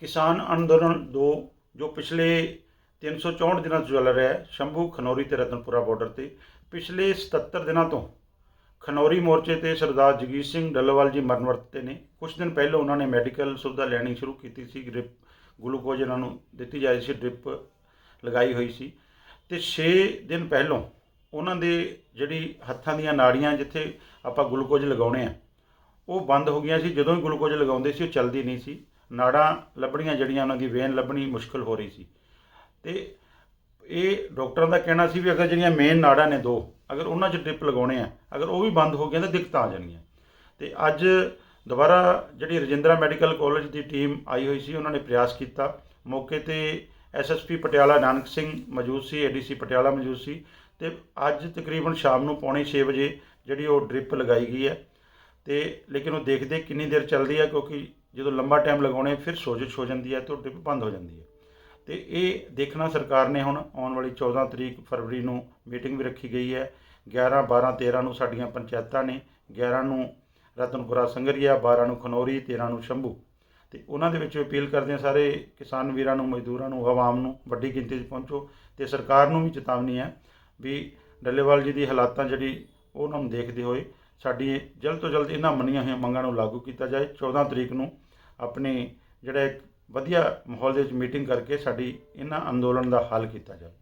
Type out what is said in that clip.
ਕਿਸਾਨ ਅੰਦੋਲਨ 2 ਜੋ ਪਿਛਲੇ 364 ਦਿਨਾਂ ਤੋਂ ਚੱਲ ਰਿਹਾ ਹੈ, ਸ਼ੰਭੂ, ਖਨੌਰੀ ਤੇ ਰਤਨਪੁਰਾ ਬਾਰਡਰ ਤੇ। ਪਿਛਲੇ 77 ਦਿਨਾਂ ਤੋਂ ਖਨੌਰੀ ਮੋਰਚੇ ਤੇ ਸਰਦਾਰ ਜਗੀਰ ਸਿੰਘ ਡੱਲੇਵਾਲ ਜੀ ਮਰਨ ਵਰਤੇ ਨੇ। ਕੁਝ ਦਿਨ ਪਹਿਲਾਂ ਉਹਨਾਂ ਨੇ ਮੈਡੀਕਲ ਸੁਵਿਧਾ ਲੈਣੀ ਸ਼ੁਰੂ ਕੀਤੀ ਸੀ ਡ੍ਰਿਪ ਗਲੂਕੋਜ਼ ਇਹਨਾਂ ਨੂੰ ਦਿੱਤੀ ਜਾ ਰਹੀ ਸੀ, ਡ੍ਰਿਪ ਲਗਾਈ ਹੋਈ ਸੀ। ਤੇ 6 ਦਿਨ ਪਹਿਲਾਂ ਉਹਨਾਂ ਦੇ ਜਿਹੜੀ ਹੱਥਾਂ ਦੀਆਂ ਨਾੜੀਆਂ ਜਿੱਥੇ ਆਪਾਂ ਗਲੂਕੋਜ਼ ਲਗਾਉਣੇ ਆ, ਉਹ ਬੰਦ ਹੋ ਗਈਆਂ ਸੀ। ਜਦੋਂ ਹੀ ਗਲੂਕੋਜ਼ ਲਗਾਉਂਦੇ ਸੀ, ਉਹ ਚੱਲਦੀ ਨਹੀਂ ਸੀ। ਨਾੜਾਂ ਲੱਭਣੀਆਂ ਜਿਹੜੀਆਂ ਉਹਨਾਂ ਦੀ ਵੇਨ ਲੱਭਣੀ ਮੁਸ਼ਕਲ ਹੋ ਰਹੀ ਸੀ। ਤੇ ਇਹ ਡਾਕਟਰਾਂ ਦਾ ਕਹਿਣਾ ਸੀ ਵੀ ਅਗਰ ਜਿਹੜੀਆਂ ਮੇਨ ਨਾੜਾਂ ਨੇ ਦੋ, ਅਗਰ ਉਹਨਾਂ 'ਚ ਡ੍ਰਿਪ ਲਗਾਉਣੇ ਆ, ਅਗਰ ਉਹ ਵੀ ਬੰਦ ਹੋ ਗਈਆਂ ਤਾਂ ਦਿੱਕਤਾਂ ਆ ਜਾਣਗੀਆਂ ਤੇ ਅੱਜ ਦੁਬਾਰਾ ਜਿਹੜੀ ਰਜਿੰਦਰਾ ਮੈਡੀਕਲ ਕਾਲਜ ਦੀ ਟੀਮ ਆਈ ਹੋਈ ਸੀ, ਉਹਨਾਂ ਨੇ ਪ੍ਰਯਾਸ ਕੀਤਾ। ਮੌਕੇ ਤੇ ਐਸਐਸਪੀ ਪਟਿਆਲਾ ਨਾਨਕ ਸਿੰਘ ਮੌਜੂਦ ਸੀ ਏਡੀਸੀ ਪਟਿਆਲਾ ਮੌਜੂਦ ਸੀ। ਤੇ ਅੱਜ ਤਕਰੀਬਨ ਸ਼ਾਮ ਨੂੰ ਪੌਣੇ 6 ਵਜੇ ਜਿਹੜੀ ਉਹ ਡ੍ਰਿਪ ਲਗਾਈ ਗਈ ਹੈ। ਤੇ ਲੇਕਿਨ ਉਹ ਦੇਖਦੇ ਕਿੰਨੀ ਦੇਰ ਚੱਲਦੀ ਹੈ, ਕਿਉਂਕਿ ਜਦੋਂ ਲੰਬਾ ਟਾਈਮ ਲਗਾਉਣੇ, ਫਿਰ ਸੋਜਿਸ਼ ਹੋ ਜਾਂਦੀ ਹੈ ਤੇ ਉਹ ਡ੍ਰਿਪ ਬੰਦ ਹੋ ਜਾਂਦੀ ਹੈ। ਤੇ ਇਹ ਦੇਖਣਾ ਸਰਕਾਰ ਨੇ ਹੁਣ ਆਉਣ ਵਾਲੀ 14 ਤਰੀਕ ਫਰਵਰੀ ਨੂੰ ਮੀਟਿੰਗ ਵੀ ਰੱਖੀ ਗਈ ਹੈ। 11 12 13 ਨੂੰ ਸਾਡੀਆਂ ਪੰਚਾਇਤਾਂ ਨੇ 11 ਨੂੰ ਰਤਨਪੁਰਾ ਸੰਗਰੀਆ 12 ਨੂੰ ਖਨੌਰੀ 13 ਨੂੰ ਸ਼ੰਭੂ। ਤੇ ਉਹਨਾਂ ਦੇ ਵਿੱਚ ਅਪੀਲ ਕਰਦੇ ਹਾਂ ਸਾਰੇ ਕਿਸਾਨ ਵੀਰਾਂ ਨੂੰ, ਮਜ਼ਦੂਰਾਂ ਨੂੰ, ਆਵਾਮ ਨੂੰ ਵੱਡੀ ਗਿਣਤੀ 'ਚ ਪਹੁੰਚੋ ਤੇ ਸਰਕਾਰ ਨੂੰ ਵੀ ਚੇਤਾਵਨੀ ਹੈ ਵੀ ਡੱਲੇਵਾਲ ਜੀ ਦੀ ਹਾਲਾਤਾਂ ਜਿਹੜੀ ਉਹਨਾਂ ਨੂੰ ਦੇਖਦੇ ਹੋਏ ਸਾਡੀ ਜਲਦ ਤੋਂ ਜਲਦ ਇਹਨਾਂ ਮੰਨੀਆਂ ਹੋਈਆਂ ਮੰਗਾਂ ਨੂੰ ਲਾਗੂ ਕੀਤਾ ਜਾਏ। 14 ਤਰੀਕ ਨੂੰ ਆਪਣੇ ਜਿਹੜਾ ਇੱਕ ਵਧੀਆ ਮਾਹੌਲ ਦੇ ਵਿੱਚ ਮੀਟਿੰਗ ਕਰਕੇ ਸਾਡੀ ਇਹਨਾਂ ਅੰਦੋਲਨ ਦਾ ਹੱਲ ਕੀਤਾ ਜਾਵੇ।